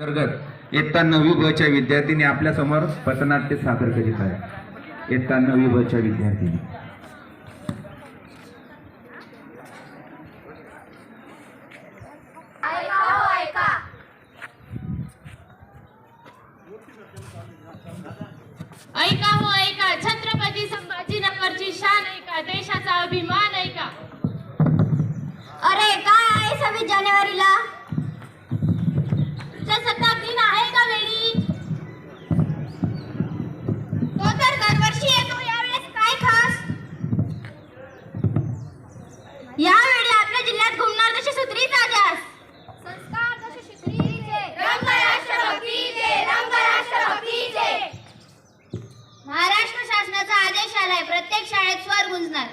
अंतर्गत इयत्ता नववी ब च्या विद्यार्थ्यांनी आपल्यासमोर पथनाट्य सादर करीत आहे इयत्ता नववी ब च्या विद्यार्थ्यांनी ऐका हो ऐका ऐका हो ऐका. छत्रपती संभाजीनगरची शान ऐका. देशाचा अभिमान ऐका. अरे काय आहे सव्वीस जानेवारीला? प्रजासत्ताक दिन आहे का वेळी? तो तर दरवर्षी येतो यावेळेस काय खास? यावेळी आपल्या जिल्ह्यात घुमणार जशी सुत्री ताजास संस्कार जसे शित्रीचे रंग राष्ट्रभक्तीचे रंग राष्ट्रभक्तीचे महाराष्ट्र शासनाचा आदेश आलाय प्रत्येक शाळेत स्वर गुंजणार.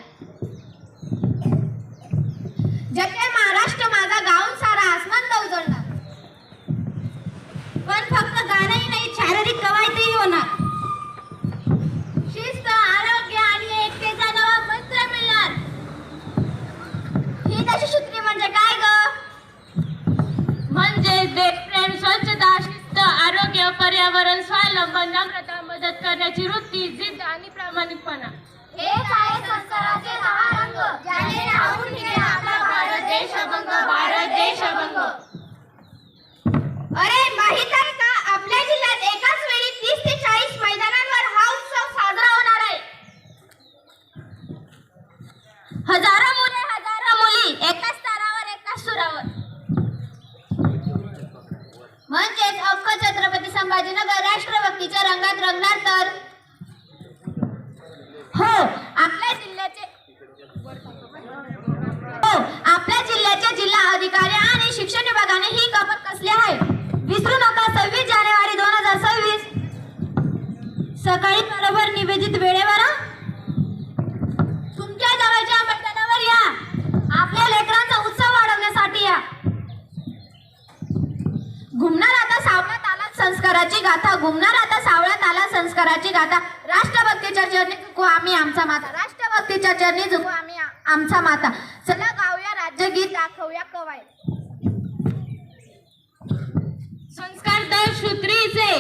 पर्यावरण स्वावलंबन नम्रता मदत करण्याची वृत्ती जिद्द आणि प्रामाणिकपणा. हेच आहे संस्काराचे दहा रंग ज्याने राहून आपला भारत देश अभंग भारत देश अभंग. अरे माहीत आहे का? आपल्या जिल्ह्यात एकाच वेळी तीस ते चाळीस मैदानांवर हा उत्सव साजरा होणार आहे. हजार मुली एकाच स्तरावर एकाच सुरावर म्हणजेच अख्ख छत्रपती संभाजीनगर राष्ट्रभक्तीच्या रंगात रंगणार तर? हो आपल्या जिल्ह्याचे हो आपल्या जिल्ह्याचे जिल्हा अधिकारी आणि शिक्षण विभागाने ही कपात कसली आहे? विसरू नका सव्वीस जानेवारी दोन हजार सव्वीस. सकाळी बरोबर निवेदित वेळेवर हं? तुमच्या जवळच्या मैदानावर या आपल्या लेकरांचा उत्सव वाढवण्यासाठी या घुमणार आता सावळ्यात आला संस्काराची गाथा घुमणार आता सावळ्यात आला संस्काराची गाथा. राष्ट्रभक्तीच्या चरणी झुकू आम्ही आमचा माता. राष्ट्रभक्तीच्या चरणी झुकू आम्ही आमचा माता. चला गाऊया राज्यगीत दाखवूया कवाय संस्कार तर सूत्रीचे.